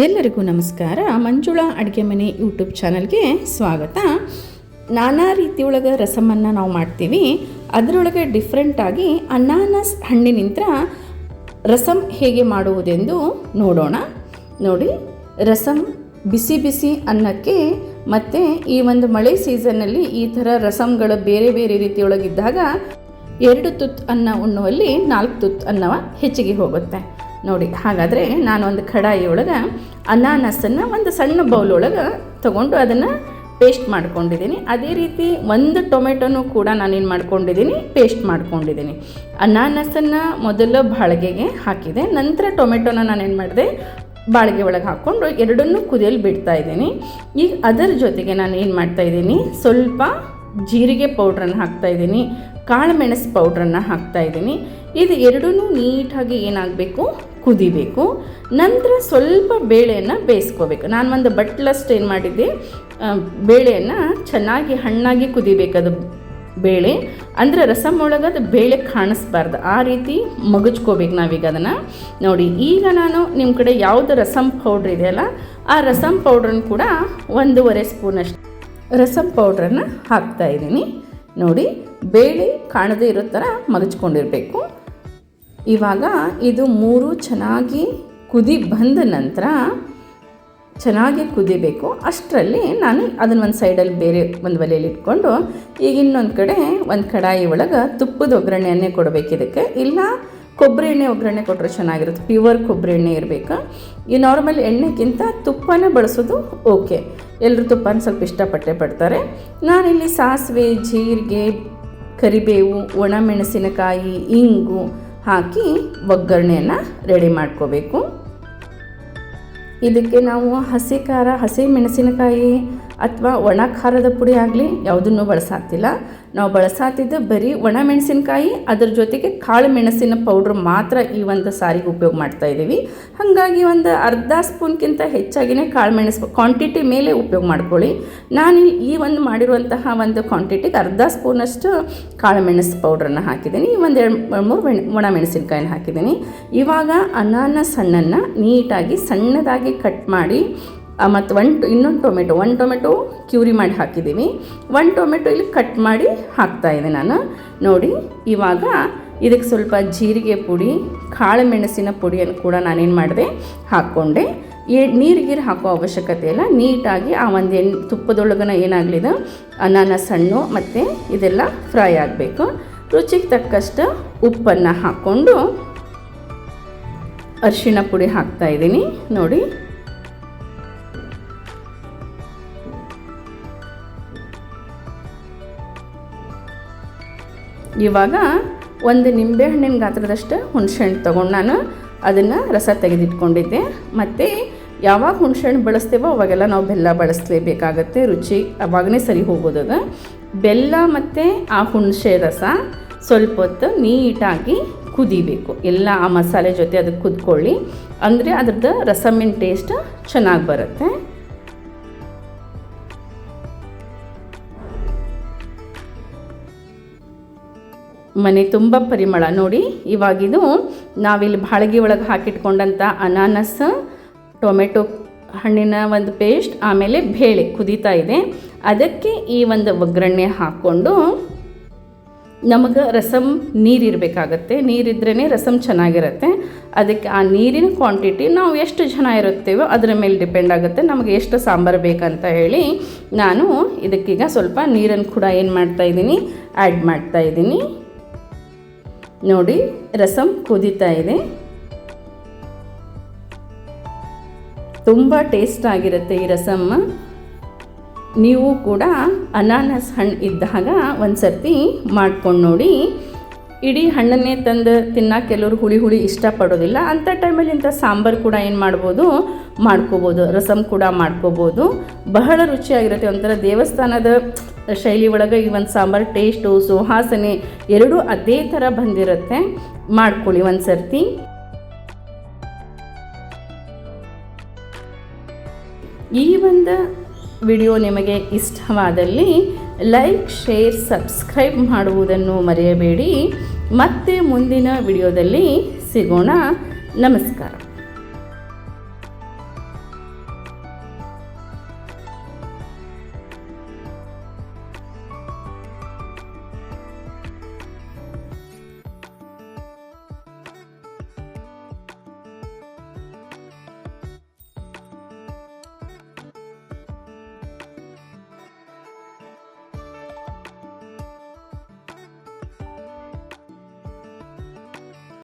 ಎಲ್ಲರಿಗೂ ನಮಸ್ಕಾರ. ಮಂಜುಳಾ ಅಡುಗೆ ಮನೆ ಯೂಟ್ಯೂಬ್ ಚಾನಲ್ಗೆ ಸ್ವಾಗತ. ನಾನಾ ರೀತಿಯೊಳಗೆ ರಸಮನ್ನು ನಾವು ಮಾಡ್ತೀವಿ. ಅದರೊಳಗೆ ಡಿಫ್ರೆಂಟಾಗಿ ಅನಾನಸ್ ಹಣ್ಣಿನಿಂದ ರಸಮ್ ಹೇಗೆ ಮಾಡುವುದೆಂದು ನೋಡೋಣ. ನೋಡಿ ರಸಮ್ ಬಿಸಿ ಬಿಸಿ ಅನ್ನಕ್ಕೆ ಮತ್ತು ಈ ಒಂದು ಮಳೆ ಸೀಸನ್ನಲ್ಲಿ ಈ ಥರ ರಸಮ್ಗಳು ಬೇರೆ ಬೇರೆ ರೀತಿಯೊಳಗಿದ್ದಾಗ ಎರಡು ತುತ್ತು ಅನ್ನ ಉಣ್ಣುವಲ್ಲಿ ನಾಲ್ಕು ತುತ್ತು ಅನ್ನವ ಹೆಚ್ಚಿಗೆ ಹೋಗುತ್ತೆ. ನೋಡಿ, ಹಾಗಾದರೆ ನಾನು ಒಂದು ಕಡಾಯಿ ಒಳಗೆ ಅನಾನಸನ್ನು ಒಂದು ಸಣ್ಣ ಬೌಲ್ ಒಳಗೆ ತೊಗೊಂಡು ಅದನ್ನು ಪೇಸ್ಟ್ ಮಾಡ್ಕೊಂಡಿದ್ದೀನಿ. ಅದೇ ರೀತಿ ಒಂದು ಟೊಮೆಟೊನೂ ಕೂಡ ನಾನೇನು ಮಾಡ್ಕೊಂಡಿದ್ದೀನಿ ಪೇಸ್ಟ್ ಮಾಡ್ಕೊಂಡಿದ್ದೀನಿ. ಅನಾನಸನ್ನು ಮೊದಲು ಬಾಳಿಗೆಗೆ ಹಾಕಿದೆ, ನಂತರ ಟೊಮೆಟೊನ ನಾನೇನು ಮಾಡಿದೆ, ಬಾಳಿಗೆ ಒಳಗೆ ಹಾಕ್ಕೊಂಡು ಎರಡನ್ನೂ ಕುದಿಯಲು ಬಿಡ್ತಾ ಇದ್ದೀನಿ. ಈಗ ಅದರ ಜೊತೆಗೆ ನಾನು ಏನು ಮಾಡ್ತಾ ಇದ್ದೀನಿ, ಸ್ವಲ್ಪ ಜೀರಿಗೆ ಪೌಡ್ರನ್ನು ಹಾಕ್ತಾ ಇದ್ದೀನಿ ಕಾಳು ಮೆಣಸು ಪೌಡ್ರನ್ನು ಹಾಕ್ತಾ ಇದ್ದೀನಿ. ಇದು ಎರಡೂ ನೀಟಾಗಿ ಏನಾಗಬೇಕು ಕುದಿಬೇಕು. ನಂತರ ಸ್ವಲ್ಪ ಬೇಳೆಯನ್ನು ಬೇಯಿಸ್ಕೋಬೇಕು. ನಾನು ಒಂದು ಬಟ್ಲಷ್ಟು ಏನು ಮಾಡಿದ್ದೆ ಬೇಳೆಯನ್ನು ಚೆನ್ನಾಗಿ ಹಣ್ಣಾಗಿ ಕುದಿಬೇಕದು ಬೇಳೆ. ಅಂದರೆ ರಸಮ್ ಒಳಗೆ ಅದು ಬೇಳೆ ಕಾಣಿಸ್ಬಾರ್ದು. ಆ ರೀತಿ ಮಗುಚ್ಕೋಬೇಕು ನಾವೀಗ ಅದನ್ನು. ನೋಡಿ, ಈಗ ನಾನು ನಿಮ್ಮ ಕಡೆ ಯಾವುದು ರಸಮ್ ಪೌಡ್ರ್ ಇದೆಯಲ್ಲ, ಆ ರಸಮ್ ಪೌಡ್ರನ್ನ ಕೂಡ ಒಂದೂವರೆ ಸ್ಪೂನಷ್ಟು ರಸಮ್ ಪೌಡ್ರನ್ನು ಹಾಕ್ತಾ ಇದ್ದೀನಿ. ನೋಡಿ, ಬೇಳೆ ಕಾಣದೇ ಇರೋ ಥರ ಮಗಚ್ಕೊಂಡಿರಬೇಕು ಇವಾಗ ಇದು ಮೂರು ಚೆನ್ನಾಗಿ ಕುದಿ ಬಂದ ನಂತರ ಚೆನ್ನಾಗಿ ಕುದಿಬೇಕು. ಅಷ್ಟರಲ್ಲಿ ನಾನು ಅದನ್ನು ಒಂದು ಸೈಡಲ್ಲಿ ಬೇರೆ ಒಂದು ಒಲೆಯಲ್ಲಿ ಇಟ್ಕೊಂಡು ಈಗ ಇನ್ನೊಂದು ಕಡೆ ಒಂದು ಕಡಾಯಿ ಒಳಗೆ ತುಪ್ಪದ ಒಗ್ಗರಣೆಯನ್ನೇ ಕೊಡಬೇಕು ಇದಕ್ಕೆ. ಇಲ್ಲ ಕೊಬ್ಬರಿ ಎಣ್ಣೆ ಒಗ್ಗರಣೆ ಕೊಟ್ಟರೆ ಚೆನ್ನಾಗಿರುತ್ತೆ. ಪ್ಯೂವರ್ ಕೊಬ್ಬರಿ ಎಣ್ಣೆ ಇರಬೇಕು. ಈ ನಾರ್ಮಲ್ ಎಣ್ಣೆಗಿಂತ ತುಪ್ಪನೇ ಬಳಸೋದು ಓಕೆ. ಎಲ್ಲರೂ ತುಪ್ಪನ ಸ್ವಲ್ಪ ಇಷ್ಟಪಟ್ಟೆ ಪಡ್ತಾರೆ. ನಾನಿಲ್ಲಿ ಸಾಸಿವೆ, ಜೀರಿಗೆ, ಕರಿಬೇವು ಒಣಮೆಣಸಿನಕಾಯಿ ಇಂಗು ಹಾಕಿ ಒಗ್ಗರಣೆಯನ್ನು ರೆಡಿ ಮಾಡ್ಕೋಬೇಕು. ಇದಕ್ಕೆ ನಾವು ಹಸಿ ಖಾರ ಹಸಿ ಮೆಣಸಿನಕಾಯಿ ಅಥವಾ ಒಣ ಖಾರದ ಪುಡಿ ಆಗಲಿ ಯಾವುದನ್ನು ಬಳಸಾತಿಲ್ಲ ನಾವು ಬಳಸಾತಿದ್ದು ಬರೀ ಒಣ ಮೆಣಸಿನಕಾಯಿ, ಅದ್ರ ಜೊತೆಗೆ ಕಾಳು ಮೆಣಸಿನ ಪೌಡ್ರ್ ಮಾತ್ರ ಈ ಒಂದು ಸಾರಿಗೆ ಉಪಯೋಗ ಮಾಡ್ತಾ ಇದ್ದೀವಿ. ಹಾಗಾಗಿ ಒಂದು ಅರ್ಧ ಸ್ಪೂನ್ಗಿಂತ ಹೆಚ್ಚಾಗಿನೇ ಕಾಳು ಮೆಣಸು ಕ್ವಾಂಟಿಟಿ ಮೇಲೆ ಉಪಯೋಗ ಮಾಡ್ಕೊಳ್ಳಿ. ನಾನು ಈ ಒಂದು ಮಾಡಿರುವಂತಹ ಒಂದು ಕ್ವಾಂಟಿಟಿಗೆ ಅರ್ಧ ಸ್ಪೂನಷ್ಟು ಕಾಳು ಮೆಣಸು ಪೌಡ್ರನ್ನು ಹಾಕಿದ್ದೀನಿ. ಒಂದು ಎರಡು ಮೂರು ಒಣ ಮೆಣಸಿನಕಾಯಿನ ಹಾಕಿದ್ದೀನಿ. ಇವಾಗ ಅನಾನಸ್ ಹಣ್ಣನ್ನು ನೀಟಾಗಿ ಸಣ್ಣದಾಗಿ ಕಟ್ ಮಾಡಿ ಮತ್ತು ಒನ್ ಇನ್ನೊಂದು ಟೊಮೆಟೊ. ಒಂದು ಟೊಮೆಟೊ ಕ್ಯೂರಿ ಮಾಡಿ ಹಾಕಿದ್ದೀನಿ ಒನ್ ಟೊಮೆಟೊ ಇಲ್ಲಿ ಕಟ್ ಮಾಡಿ ಹಾಕ್ತಾ ಇದೆ ನಾನು. ನೋಡಿ, ಇವಾಗ ಇದಕ್ಕೆ ಸ್ವಲ್ಪ ಜೀರಿಗೆ ಪುಡಿ ಕಾಳು ಮೆಣಸಿನ ಪುಡಿಯನ್ನು ಕೂಡ ನಾನೇನು ಮಾಡಿದೆ, ಹಾಕ್ಕೊಂಡೆ. ಏ ನೀರಿಗೀರು ಹಾಕೋ ಅವಶ್ಯಕತೆ ಇಲ್ಲ. ನೀಟಾಗಿ ಆ ಒಂದು ಎಣ್ಣೆ ತುಪ್ಪದೊಳಗನ ಏನಾಗಲಿದೆ ಅನಾನಸ್ ಹಣ್ಣು ಮತ್ತು ಇದೆಲ್ಲ ಫ್ರೈ ಆಗಬೇಕು. ರುಚಿಗೆ ತಕ್ಕಷ್ಟು ಉಪ್ಪನ್ನು ಹಾಕ್ಕೊಂಡು ಅರಿಶಿನ ಪುಡಿ ಹಾಕ್ತಾ ಇದ್ದೀನಿ. ನೋಡಿ ಇವಾಗ ಒಂದು ನಿಂಬೆಹಣ್ಣಿನ ಗಾತ್ರದಷ್ಟು ಹುಣಸೆಹಣ್ಣು ತೊಗೊಂಡು ನಾನು ಅದನ್ನು ರಸ ತೆಗೆದಿಟ್ಕೊಂಡಿದ್ದೆ. ಮತ್ತು ಯಾವಾಗ ಹುಣಸೆಹಣ್ಣು ಬಳಸ್ತೇವೋ ಅವಾಗೆಲ್ಲ ನಾವು ಬೆಲ್ಲ ಬಳಸಲೇಬೇಕಾಗತ್ತೆ ರುಚಿ ಅವಾಗನೇ ಸರಿ ಹೋಗೋದದ ಬೆಲ್ಲ ಮತ್ತು ಆ ಹುಣಸೆ ರಸ ಸ್ವಲ್ಪ ಹೊತ್ತು ನೀಟಾಗಿ ಕುದಿಬೇಕು. ಎಲ್ಲ ಆ ಮಸಾಲೆ ಜೊತೆ ಅದಕ್ಕೆ ಕುದ್ಕೊಳ್ಳಿ. ಅಂದರೆ ಅದ್ರದ್ದು ರಸಮಿನ ಟೇಸ್ಟ್ ಚೆನ್ನಾಗಿ ಬರುತ್ತೆ. ಮನೆ ತುಂಬ ಪರಿಮಳ. ನೋಡಿ, ಇವಾಗಿದು ನಾವಿಲ್ಲಿ ಬಾಳಗಿ ಒಳಗೆ ಹಾಕಿಟ್ಕೊಂಡಂಥ ಅನಾನಸ್, ಟೊಮೆಟೊ ಹಣ್ಣಿನ ಒಂದು ಪೇಸ್ಟ್, ಆಮೇಲೆ ಬೇಳೆ ಕುದೀತಾ ಇದೆ. ಅದಕ್ಕೆ ಈ ಒಂದು ಒಗ್ಗರಣೆ ಹಾಕ್ಕೊಂಡು ನಮಗೆ ರಸಮ್ ನೀರಿರಬೇಕಾಗತ್ತೆ ನೀರಿದ್ರೇ ರಸಮ್ ಚೆನ್ನಾಗಿರುತ್ತೆ. ಅದಕ್ಕೆ ಆ ನೀರಿನ ಕ್ವಾಂಟಿಟಿ ನಾವು ಎಷ್ಟು ಜನ ಇರುತ್ತೇವೋ ಅದರ ಮೇಲೆ ಡಿಪೆಂಡ್ ಆಗುತ್ತೆ. ನಮಗೆ ಎಷ್ಟು ಸಾಂಬಾರು ಬೇಕಂತ ಹೇಳಿ ನಾನು ಇದಕ್ಕೀಗ ಸ್ವಲ್ಪ ನೀರನ್ನು ಕೂಡ ಏನು ಮಾಡ್ತಾ ಇದ್ದೀನಿ ಆ್ಯಡ್ ಮಾಡ್ತಾ ಇದ್ದೀನಿ. ನೋಡಿ, ರಸಂ ಕುದೀತಾ ಇದೆ. ತುಂಬ ಟೇಸ್ಟ್ ಆಗಿರುತ್ತೆ ಈ ರಸಮ್ಮ. ನೀವು ಕೂಡ ಅನಾನಸ್ ಹಣ್ಣು ಇದ್ದಾಗ ಒಂದು ಸರ್ತಿ ಮಾಡ್ಕೊಂಡು ನೋಡಿ. ಇಡೀ ಹಣ್ಣನ್ನೇ ತಂದು ತಿನ್ನಕ್ಕೆ ಕೆಲವರು ಹುಳಿ ಹುಳಿ ಇಷ್ಟಪಡೋದಿಲ್ಲ. ಅಂಥ ಟೈಮಲ್ಲಿ ಇಂಥ ಸಾಂಬಾರು ಕೂಡ ಏನು ಮಾಡ್ಬೋದು? ಮಾಡ್ಕೋಬೋದು. ರಸಮ್ ಕೂಡ ಮಾಡ್ಕೋಬೋದು. ಬಹಳ ರುಚಿಯಾಗಿರುತ್ತೆ. ಒಂಥರ ದೇವಸ್ಥಾನದ ಶೈಲಿ ಒಳಗೆ ಈ ಒಂದು ಸಾಂಬಾರು ಟೇಸ್ಟು ಸುಹಾಸನೆ ಎರಡೂ ಅದೇ ಥರ ಬಂದಿರುತ್ತೆ. ಮಾಡ್ಕೊಳ್ಳಿ ಒಂದು ಸರ್ತಿ ಈ ಒಂದು ವಿಡಿಯೋ ನಿಮಗೆ ಇಷ್ಟವಾದಲ್ಲಿ ಲೈಕ್ ಶೇರ್ ಸಬ್ಸ್ಕ್ರೈಬ್ ಮಾಡುವುದನ್ನು ಮರೆಯಬೇಡಿ. ಮತ್ತೆ ಮುಂದಿನ ವಿಡಿಯೋದಲ್ಲಿ ಸಿಗೋಣ. ನಮಸ್ಕಾರ.